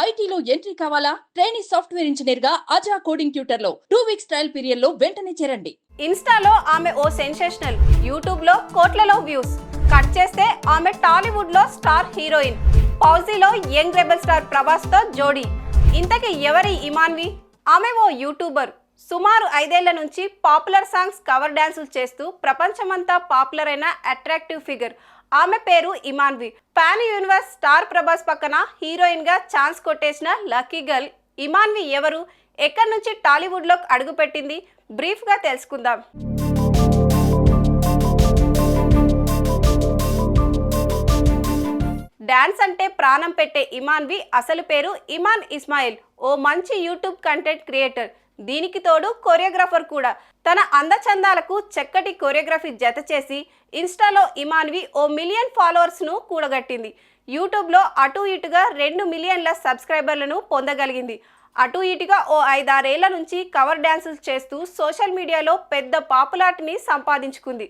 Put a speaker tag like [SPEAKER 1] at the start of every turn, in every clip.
[SPEAKER 1] ఐటీలో ఎంట్రీ కావాలా? Training software ఇంజనీర్గా అజా కోడింగ్ ట్యూటర్లో టూ వీక్స్ ట్రయల్ పీరియడ్లో వెంటనే చేరండి.
[SPEAKER 2] ఇన్స్టాలో ఆమె ఓ సెన్సేషనల్ యూట్యూబ్లో కోట్లలో వ్యూస్. కట్ చేస్తే ఆమె టాలీవుడ్లో స్టార్ హీరోయిన్. పౌజీలో యంగ్ రెబల్ స్టార్ ప్రభాస్తో జోడీ. ఇంతకీ ఎవరి ఇమాన్వి? ఆమె ఓ యూట్యూబర్. సుమారు ఐదేళ్ళ నుంచి పాపులర్ సాంగ్స్ కవర్ డాన్సులు చేస్తూ ప్రపంచమంతా పాపులర్ అయిన అట్రాక్టివ్ ఫిగర్. ఆమె పేరు Imanvi. Pan universe star Prabhas పక్కన హీరోయిన్గా ఛాన్స్ కొట్టేసిన లక్కీ గర్ల్ ఇమాన్వి ఎవరు? ఎక్కడి నుంచి టాలీవుడ్లో అడుగుపెట్టింది? బ్రీఫ్గా తెలుసుకుందాం. డాన్స్ అంటే ప్రాణం పెట్టే ఇమాన్వి అసలు పేరు ఇమాన్ ఇస్మాయిల్. ఓ మంచి యూట్యూబ్ కంటెంట్ క్రియేటర్. దీనికి తోడు కొరియోగ్రాఫర్ కూడా. తన అందచందాలకు చక్కటి కొరియోగ్రఫీ జత చేసి ఇన్స్టాలో ఇమాన్వి ఓ మిలియన్ ఫాలోవర్స్ను కూడగట్టింది. యూట్యూబ్లో అటు ఇటుగా రెండు మిలియన్ల సబ్స్క్రైబర్లను పొందగలిగింది. అటు ఇటుగా ఓ ఐదారేళ్ళ నుంచి కవర్ డ్యాన్సులు చేస్తూ సోషల్ మీడియాలో పెద్ద పాపులారిటీని సంపాదించుకుంది.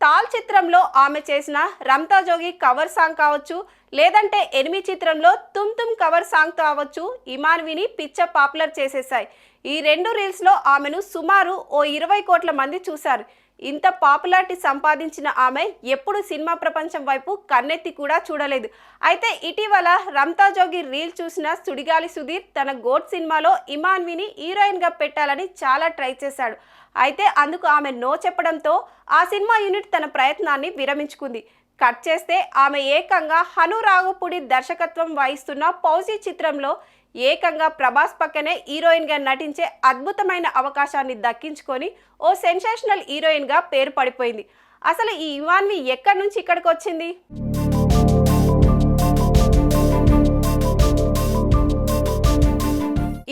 [SPEAKER 2] తాల్ చిత్రంలో ఆమె చేసిన రమ్తా జోగి కవర్ సాంగ్ కావచ్చు లేదంటే ఎనిమి చిత్రంలో తుమ్ తుమ్ కవర్ సాంగ్ కావచ్చు ఇమాన్విని పిచ్చ పాపులర్ చేసేశాయి. ఈ రెండు రీల్స్లో ఆమెను సుమారు ఓ ఇరవై కోట్ల మంది చూశారు. ఇంత పాపులారిటీ సంపాదించిన ఆమె ఎప్పుడు సినిమా ప్రపంచం వైపు కన్నెత్తి కూడా చూడలేదు. అయితే ఇటీవల రమ్తా జోగి రీల్ చూసిన సుడిగాలి సుధీర్ తన గోడ్ సినిమాలో ఇమాన్విని హీరోయిన్గా పెట్టాలని చాలా ట్రై చేశాడు. అయితే అందుకు ఆమె నో చెప్పడంతో ఆ సినిమా యూనిట్ తన ప్రయత్నాన్ని విరమించుకుంది. కట్ చేస్తే ఆమె ఏకంగా హను రాఘపుడి దర్శకత్వం వహిస్తున్న పౌజీ చిత్రంలో ఏకంగా ప్రభాస్ పక్కనే హీరోయిన్గా నటించే అద్భుతమైన అవకాశాన్ని దక్కించుకొని ఓ సెన్సేషనల్ హీరోయిన్గా పేరు పడిపోయింది. అసలు ఈ ఇవాన్వి ఎక్కడి నుంచి ఇక్కడికి వచ్చింది?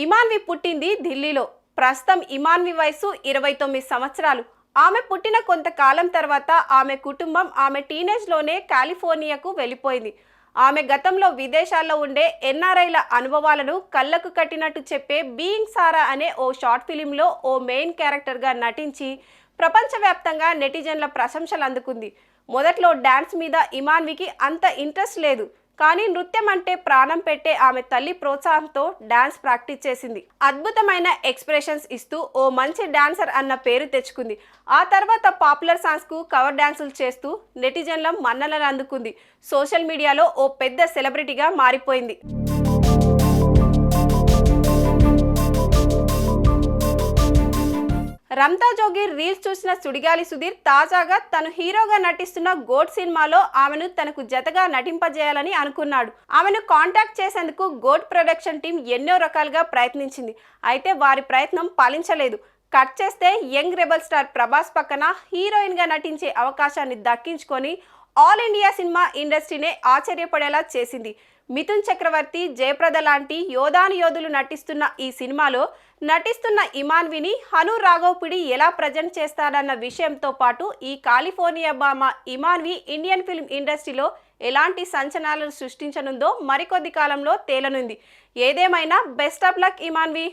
[SPEAKER 2] ఇమాన్వి పుట్టింది ఢిల్లీలో. ప్రస్తుతం ఇమాన్వి వయసు ఇరవై తొమ్మిది సంవత్సరాలు. ఆమె పుట్టిన కొంతకాలం తర్వాత ఆమె కుటుంబం ఆమె టీనేజ్లోనే కాలిఫోర్నియాకు వెళ్ళిపోయింది. ఆమె గతంలో విదేశాల్లో ఉండే ఎన్ఆర్ఐల అనుభవాలను కళ్ళకు కట్టినట్టు చెప్పే బీయింగ్ సారా అనే ఓ షార్ట్ ఫిలింలో ఓ మెయిన్ క్యారెక్టర్గా నటించి ప్రపంచవ్యాప్తంగా నెటిజన్ల ప్రశంసలు అందుకుంది. మొదట్లో డ్యాన్స్ మీద ఇమాన్వికి అంత ఇంట్రెస్ట్ లేదు. కానీ నృత్యం అంటే ప్రాణం పెట్టే ఆమె తల్లి ప్రోత్సాహంతో డాన్స్ ప్రాక్టీస్ చేసింది. అద్భుతమైన ఎక్స్ప్రెషన్స్ ఇస్తూ ఓ మంచి డాన్సర్ అన్న పేరు తెచ్చుకుంది. ఆ తర్వాత పాపులర్ సాంగ్స్కు కవర్ డాన్సులు చేస్తూ నెటిజన్ల మన్నలను అందుకుంది. సోషల్ మీడియాలో ఓ పెద్ద సెలబ్రిటీగా మారిపోయింది. రమ్తా జోగి రీల్స్ చూసిన సుడిగాలి సుధీర్ తాజాగా తను హీరోగా నటిస్తున్న గోట్ సినిమాలో ఆమెను తనకు జతగా నటింపజేయాలని అనుకున్నాడు. ఆమెను కాంటాక్ట్ చేసేందుకు గోట్ ప్రొడక్షన్ టీం ఎన్నో రకాలుగా ప్రయత్నించింది. అయితే వారి ప్రయత్నం ఫలించలేదు. కట్ చేస్తే యంగ్ రెబల్ స్టార్ ప్రభాస్ పక్కన హీరోయిన్గా నటించే అవకాశాన్ని దక్కించుకొని ఆల్ ఇండియా సినిమా ఇండస్ట్రీనే ఆశ్చర్యపడేలా చేసింది. మిథున్ చక్రవర్తి జయప్రద లాంటి యోధాను యోధులు నటిస్తున్న ఈ సినిమాలో నటిస్తున్న ఇమాన్విని హను రాఘవపిడి ఎలా ప్రజెంట్ చేస్తాడన్న విషయంతో పాటు ఈ కాలిఫోర్నియా బామ ఇమాన్వి ఇండియన్ ఫిల్మ్ ఇండస్ట్రీలో ఎలాంటి సంచలనాలను సృష్టించనుందో మరికొద్ది కాలంలో తేలనుంది. ఏదేమైనా బెస్ట్ ఆఫ్ లక్ ఇమాన్వి